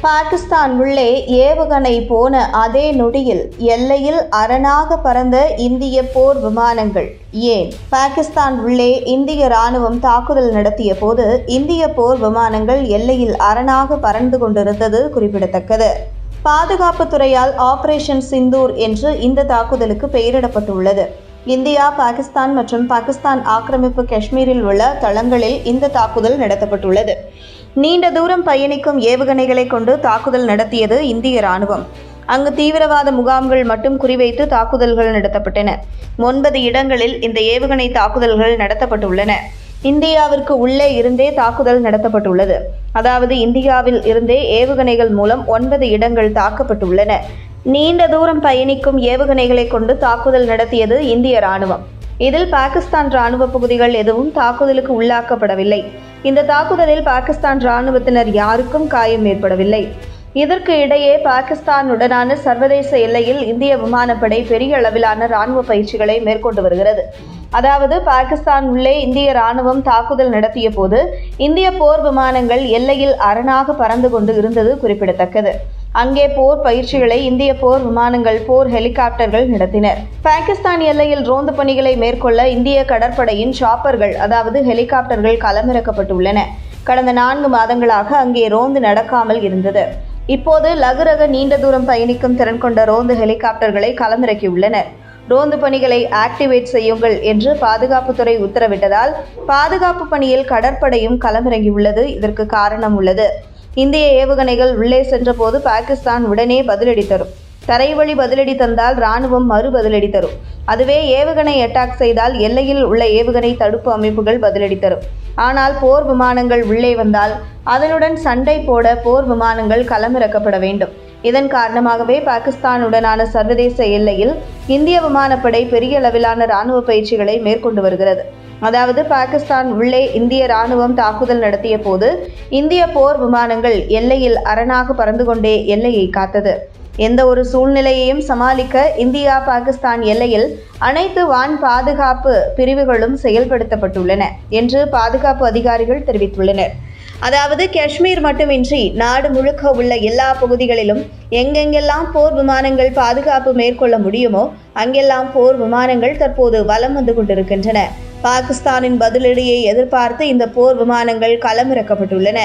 பாகிஸ்தான் உள்ளே ஏவுகணை போன அதே நொடியில் எல்லையில் அரணாக பறந்த இந்திய போர் விமானங்கள். ஏன்? பாகிஸ்தான் உள்ளே இந்திய ராணுவம் தாக்குதல் நடத்திய போது இந்திய போர் விமானங்கள் எல்லையில் அரணாக பறந்து கொண்டிருந்தது குறிப்பிடத்தக்கது. பாதுகாப்புத்துறையால் ஆபரேஷன் சிந்தூர் என்று இந்த தாக்குதலுக்கு பெயரிடப்பட்டுள்ளது. இந்தியா பாகிஸ்தான் மற்றும் பாகிஸ்தான் ஆக்கிரமிப்பு காஷ்மீரில் உள்ள தளங்களில் இந்த தாக்குதல் நடத்தப்பட்டுள்ளது. நீண்ட தூரம் பயணிக்கும் ஏவுகணைகளை கொண்டு தாக்குதல் நடத்தியது இந்திய ராணுவம். அங்கு தீவிரவாத முகாம்கள் மட்டும் குறிவைத்து தாக்குதல்கள் நடத்தப்பட்டன. ஒன்பது இடங்களில் இந்த ஏவுகணை தாக்குதல்கள் நடத்தப்பட்டுள்ளன. இந்தியாவிற்கு உள்ளே இருந்தே தாக்குதல் நடத்தப்பட்டுள்ளது. அதாவது இந்தியாவில் இருந்தே ஏவுகணைகள் மூலம் ஒன்பது இடங்கள் தாக்கப்பட்டுள்ளன. நீண்ட தூரம் பயணிக்கும் ஏவுகணைகளை கொண்டு தாக்குதல் நடத்தியது இந்திய ராணுவம். இதில் பாகிஸ்தான் ராணுவ பகுதிகள் எதுவும் தாக்குதலுக்கு உள்ளாக்கப்படவில்லை. இந்த தாக்குதலில் பாகிஸ்தான் ராணுவத்தினர் யாருக்கும் காயம் ஏற்படவில்லை. இதற்கு இடையே பாகிஸ்தானுடனான சர்வதேச எல்லையில் இந்திய விமானப்படை பெரிய அளவிலான ராணுவ பயிற்சிகளை மேற்கொண்டு வருகிறது. அதாவது பாகிஸ்தான் உள்ளே இந்திய ராணுவம் தாக்குதல் நடத்திய போது இந்திய போர் விமானங்கள் எல்லையில் அரணாக பறந்து கொண்டு இருந்தது குறிப்பிடத்தக்கது. அங்கே போர் பயிற்சிகளை இந்திய போர் விமானங்கள் போர் ஹெலிகாப்டர்கள் நடத்தினர். பாகிஸ்தான் எல்லையில் ரோந்து பணிகளை மேற்கொள்ள இந்திய கடற்படையின் சாப்பர்கள் அதாவது ஹெலிகாப்டர்கள் களமிறக்கப்பட்டுள்ளன. கடந்த நான்கு மாதங்களாக அங்கே ரோந்து நடக்காமல் இருந்தது. இப்போது லகுரக நீண்ட தூரம் பயணிக்கும் திறன் கொண்ட ரோந்து ஹெலிகாப்டர்களை களமிறக்கியுள்ளனர். ரோந்து பணிகளை ஆக்டிவேட் செய்யுங்கள் என்று பாதுகாப்புத்துறை உத்தரவிட்டதால் பாதுகாப்பு பணியில் கடற்படையும் களமிறங்கியுள்ளது. இதற்கு காரணம் உள்ளது. இந்திய ஏவுகணைகள் உள்ளே சென்றபோது பாகிஸ்தான் உடனே பதிலடி தரும். தரைவழி பதிலடி தந்தால் ராணுவம் மறு பதிலடி தரும். அதுவே ஏவுகணை அட்டாக் செய்தால் எல்லையில் உள்ள ஏவுகணை தடுப்பு அமைப்புகள் பதிலடி தரும். ஆனால் போர் விமானங்கள் உள்ளே வந்தால் அதனுடன் சண்டை போட போர் விமானங்கள் களமிறக்கப்பட வேண்டும். இதன் காரணமாகவே பாகிஸ்தானுடனான சர்வதேச எல்லையில் இந்திய விமானப்படை பெரிய அளவிலான இராணுவ பயிற்சிகளை மேற்கொண்டு வருகிறது. அதாவது பாகிஸ்தான் உள்ளே இந்திய ராணுவம் தாக்குதல் நடத்திய போது இந்திய போர் விமானங்கள் எல்லையில் அரணாக பறந்து கொண்டே எல்லையை காத்தது. எந்த ஒரு சூழ்நிலையையும் சமாளிக்க இந்தியா பாகிஸ்தான் எல்லையில் அனைத்து வான் பாதுகாப்பு பிரிவுகளும் செயல்படுத்தப்பட்டுள்ளன என்று பாதுகாப்பு அதிகாரிகள் தெரிவித்துள்ளனர். அதாவது காஷ்மீர் மட்டுமின்றி நாடு முழுக்க உள்ள எல்லா பகுதிகளிலும் எங்கெங்கெல்லாம் போர் விமானங்கள் பாதுகாப்பு மேற்கொள்ள முடியுமோ அங்கெல்லாம் போர் விமானங்கள் தற்போது வலம் வந்து கொண்டிருக்கின்றன. பாகிஸ்தானின் பதிலடியை எதிர்பார்த்து இந்த போர் விமானங்கள் களமிறக்கப்பட்டுள்ளன.